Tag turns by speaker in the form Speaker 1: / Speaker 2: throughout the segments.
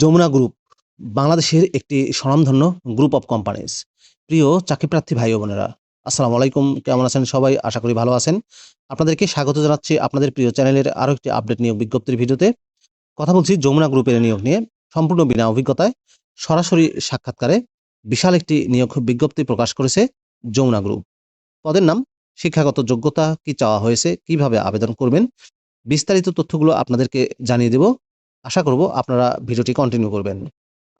Speaker 1: Jamuna group, বাংলাদেশের একটি স্বনামধন্য গ্রুপ অফ কোম্পানিজ। প্রিয় চাকরিপ্রার্থী ভাই বোনেরা, আসসালামু আলাইকুম, কেমন আছেন সবাই? আশা করি ভালো আছেন। আপনাদেরকে স্বাগত জানাচ্ছি আপনাদের প্রিয় চ্যানেলের আরও একটি আপডেট নিয়োগ বিজ্ঞপ্তির ভিডিওতে। কথা বলছি যমুনা গ্রুপের নিয়োগ নিয়ে, সম্পূর্ণ বিনা অভিজ্ঞতায় সরাসরি সাক্ষাৎকারে বিশাল একটি নিয়োগ বিজ্ঞপ্তি প্রকাশ করেছে যমুনা গ্রুপ। পদের নাম, শিক্ষাগত যোগ্যতা কি চাওয়া হয়েছে, কীভাবে আবেদন করবেন, বিস্তারিত তথ্যগুলো আপনাদেরকে জানিয়ে দেব। আশা করব আপনারা ভিডিওটি কন্টিনিউ করবেন।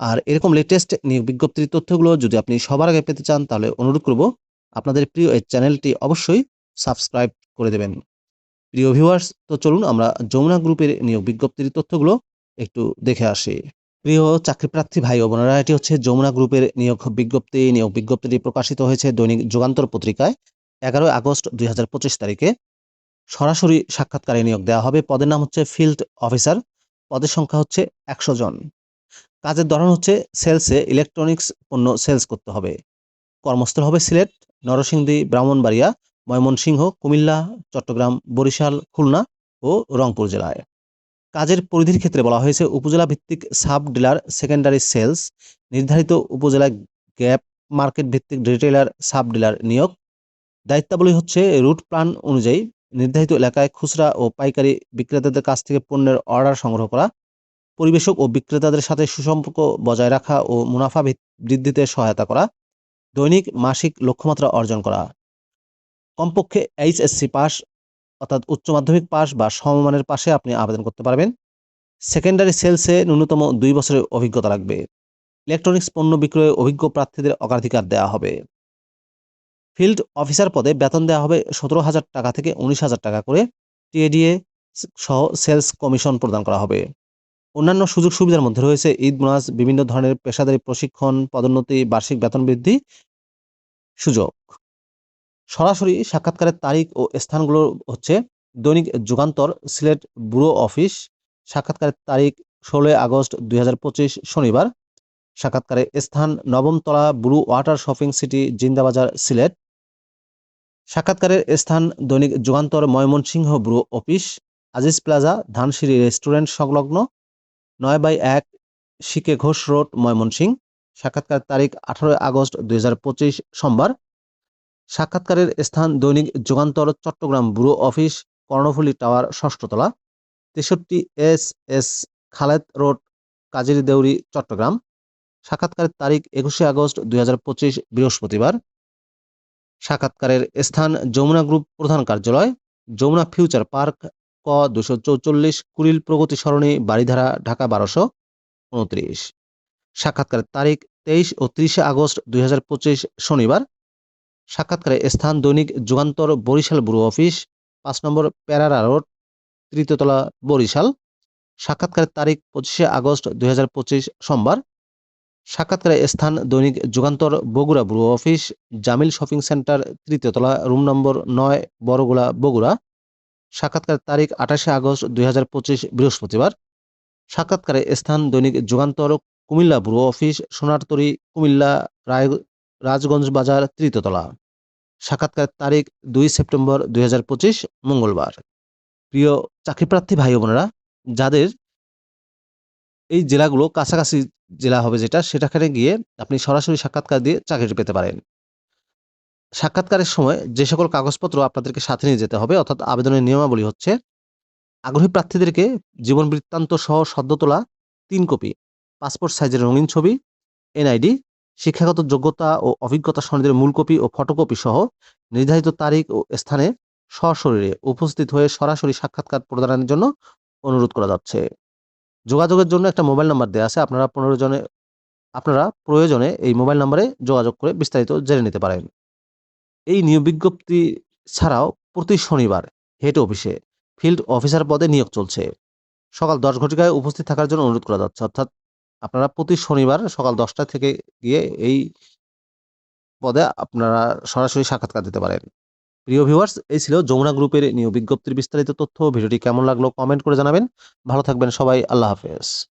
Speaker 1: আর এরকম লেটেস্ট নিয়োগ বিজ্ঞপ্তির তথ্যগুলো যদি আপনি সবার আগে পেতে চান, তাহলে অনুরোধ করব আপনাদের প্রিয় এই চ্যানেলটি অবশ্যই সাবস্ক্রাইব করে দেবেন। প্রিয় ভিউয়ার্স তো চলুন আমরা যমুনা গ্রুপের নিয়োগ বিজ্ঞপ্তির তথ্যগুলো একটু দেখে আসি। প্রিয় চাকরিপ্রার্থী ভাই ও বোনেরা, এটি হচ্ছে যমুনা গ্রুপের নিয়োগ বিজ্ঞপ্তি। নিয়োগ বিজ্ঞপ্তিটি প্রকাশিত হয়েছে দৈনিক যুগান্তর পত্রিকায় এগারোই আগস্ট দুই হাজার পঁচিশ তারিখে। সরাসরি সাক্ষাৎকারে নিয়োগ দেওয়া হবে। পদের নাম হচ্ছে ফিল্ড অফিসার পদের সংখ্যা হচ্ছে একশো জন। কাজের ধরন হচ্ছে সেলসে ইলেকট্রনিক্স পণ্য সেলস করতে হবে। কর্মস্থল হবে সিলেট, নরসিংদী, ব্রাহ্মণবাড়িয়া, ময়মনসিংহ, কুমিল্লা, চট্টগ্রাম, বরিশাল, খুলনা ও রংপুর জেলায়। কাজের পরিধির ক্ষেত্রে বলা হয়েছে উপজেলা ভিত্তিক সাব ডিলার সেকেন্ডারি সেলস, নির্ধারিত উপজেলা গ্যাপ মার্কেট ভিত্তিক রিটেলার সাব ডিলার নিয়োগ। দায়িত্বাবলী হচ্ছে রুট প্ল্যান অনুযায়ী নির্ধারিত এলাকায় খুচরা ও পাইকারি বিক্রেতাদের কাছ থেকে পণ্যের অর্ডার সংগ্রহ করা, পরিবেশক ও বিক্রেতাদের সাথে সুসম্পর্ক বজায় রাখা ও মুনাফা বৃদ্ধিতে সহায়তা করা, দৈনিক মাসিক লক্ষ্যমাত্রা অর্জন করা। কমপক্ষে এইচএসসি পাস অর্থাৎ উচ্চ মাধ্যমিক পাস বা সমমানের পাশে আপনি আবেদন করতে পারবেন। সেকেন্ডারি সেলসে ন্যূনতম দুই বছরের অভিজ্ঞতা লাগবে। ইলেকট্রনিক্স পণ্য বিক্রয়ে অভিজ্ঞ প্রার্থীদের অগ্রাধিকার দেওয়া হবে। ফিল্ড অফিসার পদে বেতন দেওয়া হবে সতেরো হাজার টাকা থেকে উনিশ হাজার টাকা করে। টিএডিএ সহ সেলস কমিশন প্রদান করা হবে। অন্যান্য সুযোগ সুবিধার মধ্যে রয়েছে ঈদ, বোনাস, বিভিন্ন ধরনের পেশাদারী প্রশিক্ষণ, পদোন্নতি, বার্ষিক বেতন বৃদ্ধি সুযোগ। সরাসরি সাক্ষাৎকারের তারিখ ও স্থানগুলো হচ্ছে দৈনিক যুগান্তর সিলেট ব্যুরো অফিস। সাক্ষাৎকারের তারিখ ষোলোই আগস্ট দুই হাজার পঁচিশ শনিবার। সাক্ষাৎকারের স্থান নবমতলা blue water shopping city, Zindabazar, Sylhet. সাক্ষাৎকারের স্থান দৈনিক Jugantor Mymensingh bureau office, Aziz plaza, Dhansiri restaurant সংলগ্ন, নয় বাই এক শিকে ঘোষ রোড, ময়মনসিংহ। সাক্ষাৎকার তারিখ আঠারোই আগস্ট দুই হাজার পঁচিশ, সোমবার। সাক্ষাৎকারের স্থান দৈনিক Jugantor, Chittagong bureau office, Karnaphuli tower, ষষ্ঠতলা। তেষট্টি এস এস খালেদ রোড কাজীর দেউরি চট্টগ্রাম। সাক্ষাৎকারের তারিখ একুশে আগস্ট দুই হাজার পঁচিশ, বৃহস্পতিবার। সাক্ষাৎকারের স্থান যমুনা গ্রুপ প্রধান কার্যালয়, যমুনা ফিউচার পার্ক, ক দুশো চৌচল্লিশ কুড়িল প্রগতি সরণি বাড়িধারা ঢাকা বারোশো উনত্রিশ। সাক্ষাৎকারের তারিখ তেইশ ও তিরিশে আগস্ট দুই হাজার পঁচিশ শনিবার। সাক্ষাৎকারের স্থান দৈনিক যুগান্তর বরিশাল ব্যুরো অফিস, পাঁচ নম্বর প্যারারা রোড, তৃতীয়তলা বরিশাল। সাক্ষাৎকারের তারিখ পঁচিশে আগস্ট দুই হাজার পঁচিশ সোমবার। সাক্ষাৎকারের স্থান দৈনিক Jugantor Bogura bureau office, Jamil shopping centre তৃতীয়তলা room নম্বর নয়, বড়গোলা, বগুড়া। সাক্ষাৎকার তারিখ আঠাশে আগস্ট দুই হাজার পঁচিশ, বৃহস্পতিবার। সাক্ষাৎকারের স্থান দৈনিক যুগান্তর, কুমিল্লা ব্যুরো অফিস, সোনারতরী, কুমিল্লা, রায় রাজগঞ্জ বাজার তৃতীয়তলা সাক্ষাৎকারের তারিখ দুই সেপ্টেম্বর দুই হাজার পঁচিশ, মঙ্গলবার। প্রিয় চাকরিপ্রার্থী ভাই বোনেরা, যাদের এই জেলাগুলো কাছাকাছি জেলা হবে যেটা, সেটাখানে গিয়ে আপনি সরাসরি সাক্ষাৎকার দিয়ে চাকরি পেতে পারেন। সাক্ষাৎকারের সময় যে সকল কাগজপত্র আপনাদেরকে সাথে নিয়ে যেতে হবে, অর্থাৎ আবেদনের নিয়মাবলী হচ্ছে, আগ্রহী প্রার্থীদেরকে জীবন বৃত্তান্ত সহ সদ্য তোলা তিন কপি, পাসপোর্ট সাইজের রঙিন ছবি, এনআইডি, শিক্ষাগত যোগ্যতা ও অভিজ্ঞতা সনদের মূল কপি ও ফটোকপি সহ নির্ধারিত তারিখ ও স্থানে সশরীরে উপস্থিত হয়ে সরাসরি সাক্ষাৎকার প্রদানের জন্য অনুরোধ করা যাচ্ছে। যোগাযোগের জন্য একটা মোবাইল নাম্বার দেওয়া আছে। আপনারা পনেরো জনে, আপনারা প্রয়োজনে এই মোবাইল নাম্বারে যোগাযোগ করে বিস্তারিত জেনে নিতে পারেন। এই নিয়োগ বিজ্ঞপ্তি ছাড়াও প্রতি শনিবার হেড অফিসে ফিল্ড অফিসার পদে নিয়োগ চলছে। সকাল দশ ঘটিকায় উপস্থিত থাকার জন্য অনুরোধ করা যাচ্ছে। অর্থাৎ আপনারা প্রতি শনিবার সকাল দশটা থেকে গিয়ে এই পদে আপনারা সরাসরি সাক্ষাৎকার দিতে পারেন। প্রিয় ভিউয়ার্স এই ছিল যমুনা গ্রুপের নিয়োগ বিজ্ঞপ্তির বিস্তারিত তথ্য। ভিডিওটি কেমন লাগল কমেন্ট করে জানাবেন। ভালো থাকবেন সবাই। আল্লাহ হাফেজ।